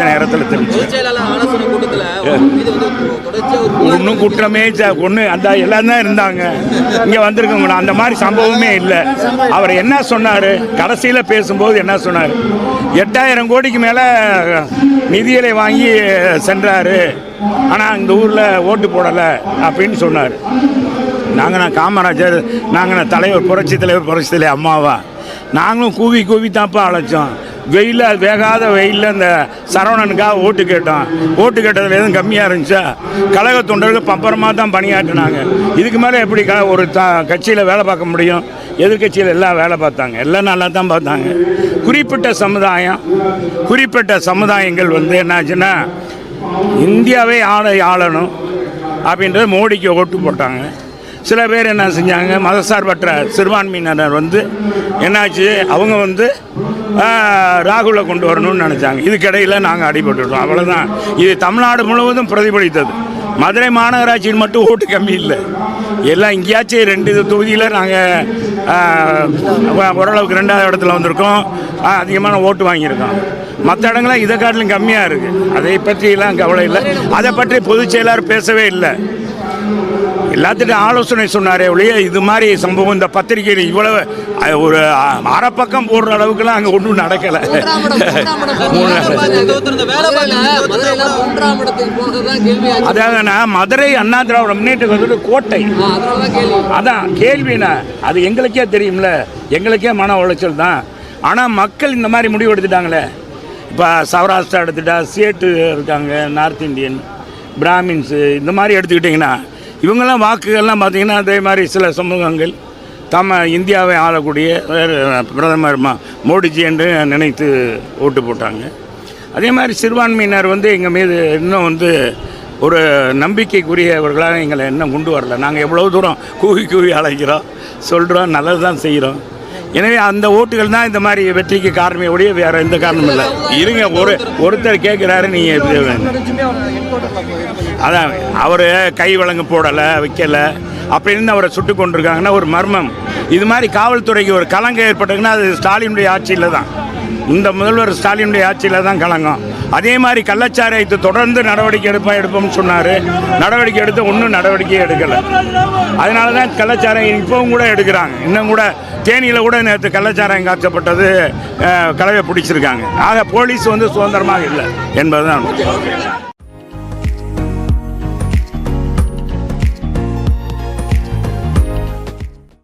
அந்த நேரத்தில் தெரிஞ்சு. ஒன்றும் குற்றமே ஒன்று அந்த எல்லாம் தான் இருந்தாங்க. இங்கே வந்திருக்கவங்க அந்த மாதிரி சம்பவமே இல்லை. அவர் என்ன சொன்னார்? கடைசியில் பேசும்போது என்ன சொன்னார்? எட்டாயிரம் கோடிக்கு மேலே நிதிகளை வாங்கி சென்றாரு. ஆனால் இந்த ஊரில் ஓட்டு போடலை அப்படின்னு சொன்னார். நாங்கள் நான் காமராஜர் நாங்கள் நான் தலைவர் புரட்சி தலைவர் புரட்சி தலைவர் அம்மாவா. நாங்களும் கூவி கூவி தான்ப்பா அழைச்சோம். வெயிலில் வேகாத வெயிலில் இந்த சரவணனுக்காக ஓட்டு கேட்டோம். ஓட்டு கேட்டதில் எதுவும் கம்மியாக இருந்துச்சா? கழக தொண்டர்கள் பம்பரமாக தான் பணியாற்றினாங்க. இதுக்கு மேலே எப்படி க ஒரு த கட்சியில் வேலை பார்க்க முடியும்? எதிர்கட்சியில் எல்லாம் வேலை பார்த்தாங்க. எல்லாம் நல்லா தான் பார்த்தாங்க. குறிப்பிட்ட சமுதாயம் குறிப்பிட்ட சமுதாயங்கள் வந்து என்னாச்சுன்னா இந்தியாவே ஆளை ஆளணும் அப்படின்றது மோடிக்கு ஓட்டு போட்டாங்க. சில பேர் என்ன செஞ்சாங்க? மதசார்பற்ற சிறுபான்மையினர் வந்து என்னாச்சு? அவங்க வந்து ராகுலை கொண்டு வரணும்னு நினச்சாங்க. இதுக்கிடையில் நாங்கள் அடிபட்டுட்டோம். அவ்வளோதான் இது தமிழ்நாடு முழுவதும் பிரதிபலித்தது. மதுரை மாநகராட்சியில் மட்டும் ஓட்டு கம்மி இல்லை. எல்லாம் இங்கேயாச்சும் ரெண்டு தொகுதியில் நாங்கள் ஓரளவுக்கு ரெண்டாவது இடத்துல வந்திருக்கோம். அதிகமான ஓட்டு வாங்கியிருக்கோம். மற்ற இடங்கள்லாம் இதை காட்டிலும் கம்மியாக இருக்குது அதை பற்றியெல்லாம் கவலை இல்லை. அதை பற்றி பொதுச் செயலாளர் பேசவே இல்லை. எல்லாத்துக்கும் ஆலோசனை சொன்னாரே ஒழிய இது மாதிரி சம்பவம் இந்த பத்திரிகையில் இவ்வளவு ஒரு அஹ், அரை பக்கம் போடுற அளவுக்குலாம் அங்கே ஒன்றும் நடக்கலை. அதாவதுண்ணா மதுரை அண்ணா திராவிட முன்னேற்ற கழகத்தோட கோட்டை. அதான் கேள்விண்ணா அது எங்களுக்கே தெரியும்ல. எங்களுக்கே மன உளைச்சல் தான். ஆனால் மக்கள் இந்த மாதிரி முடிவு எடுத்துட்டாங்களே. இப்போ சௌராஷ்டிரா எடுத்துட்டா சேட்டு இருக்காங்க நார்த் இந்தியன் பிராமின்ஸு இந்த மாதிரி எடுத்துக்கிட்டிங்கன்னா இவங்கெல்லாம் வாக்குகள்லாம் பார்த்தீங்கன்னா அதே மாதிரி சில சமூகங்கள். தம்ம இந்தியாவை ஆளக்கூடிய வேறு பிரதமர் ம மோடிஜி என்று நினைத்து ஓட்டு போட்டாங்க. அதே மாதிரி சிறுபான்மையினர் வந்து எங்கள் மீது இன்னும் வந்து ஒரு நம்பிக்கைக்குரியவர்களாக எங்களை இன்னும் கொண்டு வரல. நாங்கள் எவ்வளோ தூரம் கூவி கூவி அழைக்கிறோம். சொல்கிறோம் நல்லது தான் செய்கிறோம் எனவே அந்த ஓட்டுகள் தான் இந்த மாதிரி வெற்றிக்கு காரணமே ஒழிய வேறு எந்த காரணமும் இல்லை. இருங்க ஒரு ஒருத்தர் கேட்குறாரு நீங்கள் அதான் அவர் கை வழங்கு போடலை வைக்கலை. அப்படின்னு அவரை சுட்டு கொண்டிருக்காங்கன்னா ஒரு மர்மம். இது மாதிரி காவல்துறைக்கு ஒரு கலங்கம் ஏற்பட்டதுன்னா அது ஸ்டாலினுடைய ஆட்சியில் தான். இந்த முதல்வர் ஸ்டாலினுடைய ஆட்சியில் தான் கலங்கம். அதே மாதிரி கள்ளச்சாராயத்தை தொடர்ந்து நடவடிக்கை எடுப்போம் எடுப்போம்னு சொன்னார். நடவடிக்கை எடுத்து ஒன்றும் நடவடிக்கை எடுக்கலை. அதனால தான் கள்ளச்சாராயம் இப்போவும் கூட எடுக்கிறாங்க. இன்னும் கூட தேனியில் கூட நேற்று கள்ளச்சாராயம் காய்ச்சப்பட்டது கலவை பிடிச்சிருக்காங்க. ஆக போலீஸ் வந்து சுதந்திரமாக இல்லை என்பதுதான்